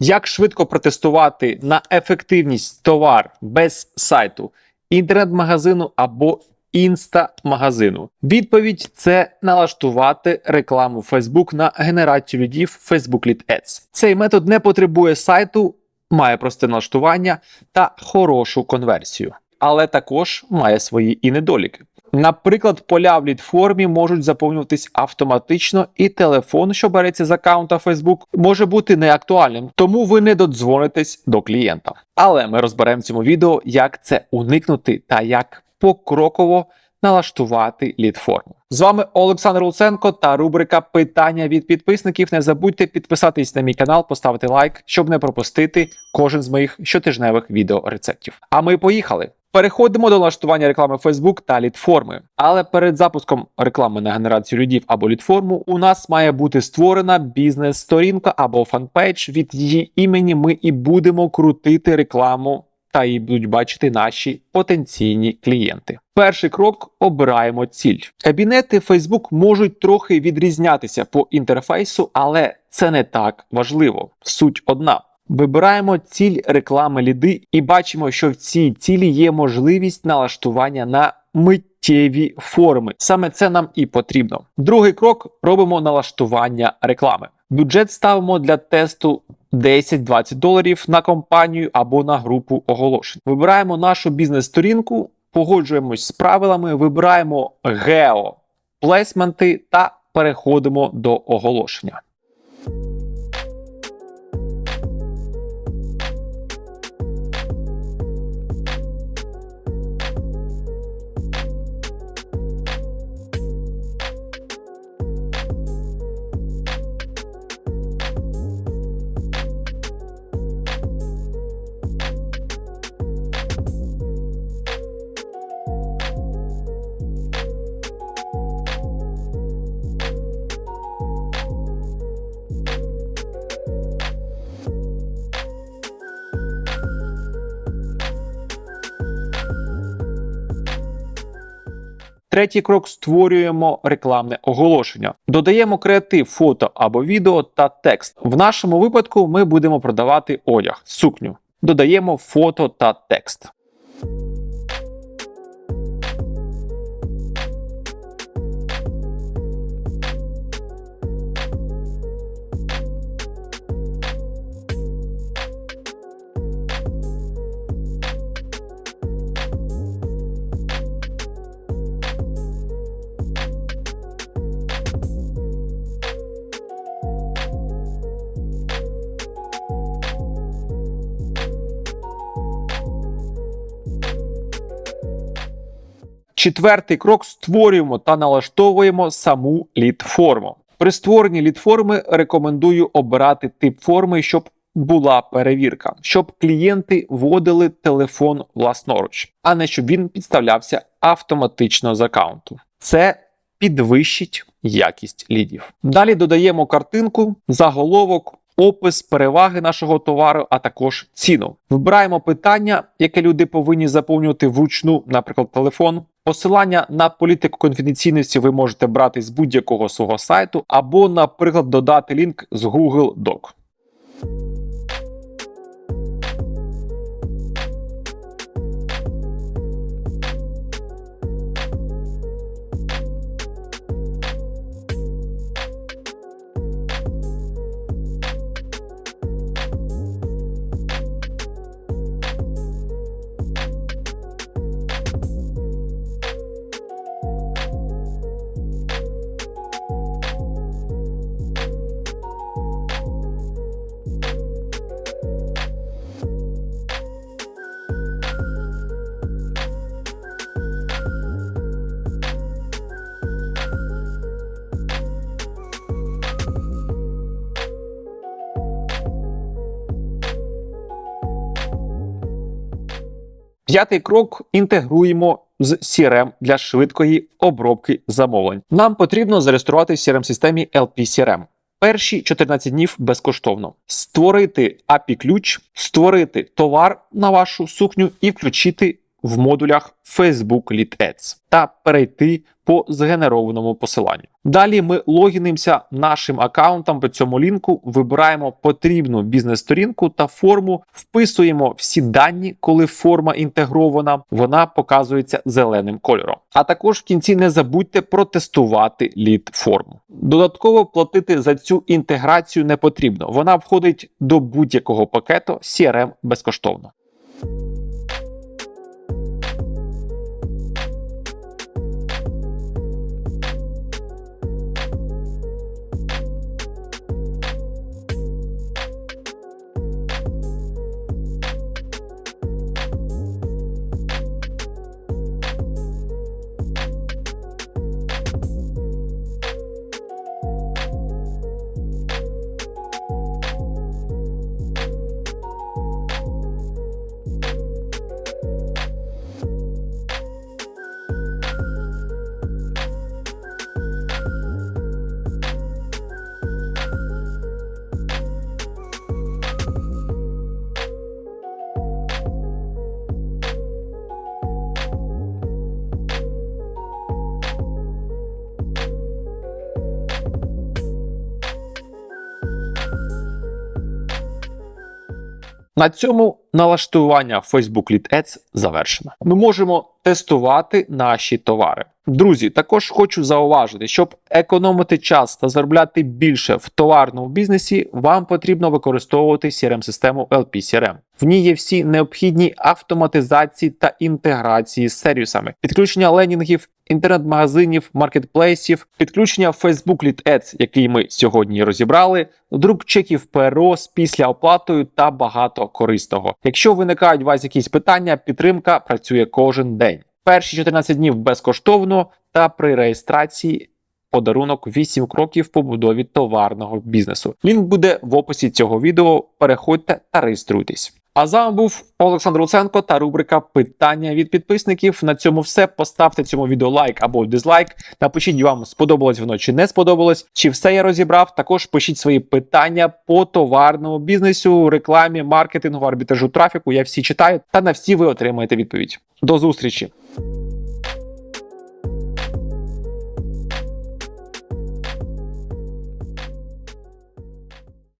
Як швидко протестувати на ефективність товар без сайту, інтернет-магазину або інста-магазину? Відповідь це налаштувати рекламу Facebook на генерацію лідів Facebook Lead Ads. Цей метод не потребує сайту, має просте налаштування та хорошу конверсію, але також має свої і недоліки. Наприклад, поля в лід-формі можуть заповнюватись автоматично, і телефон, що береться з аккаунта Facebook, може бути неактуальним, тому ви не додзвонитесь до клієнта. Але ми розберемо в цьому відео, як це уникнути та як покроково налаштувати лід-форму. З вами Олександр Луценко та рубрика Питання від підписників. Не забудьте підписатись на мій канал, поставити лайк, щоб не пропустити кожен з моїх щотижневих відеорецептів. А ми поїхали. Переходимо до налаштування реклами Facebook та лідформи. Але перед запуском реклами на генерацію лідів або лідформу у нас має бути створена бізнес-сторінка або фанпейдж. Від її імені ми і будемо крутити рекламу та її будуть бачити наші потенційні клієнти. Перший крок обираємо ціль. Кабінети Facebook можуть трохи відрізнятися по інтерфейсу, але це не так важливо. Суть одна. Вибираємо ціль реклами ліди і бачимо, що в цій цілі є можливість налаштування на миттєві форми. Саме це нам і потрібно. Другий крок робимо налаштування реклами. Бюджет ставимо для тесту 10-20 доларів на компанію або на групу оголошень. Вибираємо нашу бізнес-сторінку, погоджуємось з правилами, вибираємо гео плейсменти та переходимо до оголошення. Третій крок створюємо рекламне оголошення. Додаємо креатив, фото або відео та текст. В нашому випадку ми будемо продавати одяг, сукню. Додаємо фото та текст. Четвертий крок створюємо та налаштовуємо саму лід-форму. При створенні лід-форми рекомендую обирати тип форми, щоб була перевірка, щоб клієнти вводили телефон власноруч, а не щоб він підставлявся автоматично з аккаунту. Це підвищить якість лідів. Далі додаємо картинку, заголовок, опис, переваги нашого товару, а також ціну. Вибираємо питання, яке люди повинні заповнювати вручну, наприклад, телефон. Посилання на політику конфіденційності ви можете брати з будь-якого свого сайту, або, наприклад, додати лінк з Google Doc. П'ятий крок інтегруємо з CRM для швидкої обробки замовлень. Нам потрібно зареєструвати в crm системі LP-CRM. Перші 14 днів безкоштовно. Створити API ключ, створити товар на вашу сукню і включити в модулях Facebook Lead Ads та перейти по згенерованому посиланню. Далі ми логінимося нашим аккаунтом по цьому лінку, вибираємо потрібну бізнес-сторінку та форму, вписуємо всі дані, коли форма інтегрована, вона показується зеленим кольором. А також в кінці не забудьте протестувати лід форму. Додатково платити за цю інтеграцію не потрібно. Вона входить до будь-якого пакету CRM безкоштовно. На цьому налаштування Facebook Lead Ads завершено. Ми можемо тестувати наші товари. Друзі, також хочу зауважити, щоб економити час та заробляти більше в товарному бізнесі, вам потрібно використовувати CRM-систему LP CRM. В ній є всі необхідні автоматизації та інтеграції з сервісами, підключення ленінгів, інтернет-магазинів, маркетплейсів, підключення Facebook Lead Ads, який ми сьогодні розібрали, друк чеків ПРО з після оплатою та багато корисного. Якщо виникають у вас якісь питання, підтримка працює кожен день. Перші 14 днів безкоштовно та при реєстрації подарунок 8 кроків побудові товарного бізнесу. Лінк буде в описі цього відео. Переходьте та реєструйтесь. А з вами був Олександр Луценко та рубрика Питання від підписників. На цьому все. Поставте цьому відео лайк або дизлайк. Напишіть вам сподобалось воно чи не сподобалось. Чи все я розібрав? Також пишіть свої питання по товарному бізнесу, рекламі, маркетингу, арбітражу трафіку. Я всі читаю та на всі ви отримаєте відповідь. До зустрічі!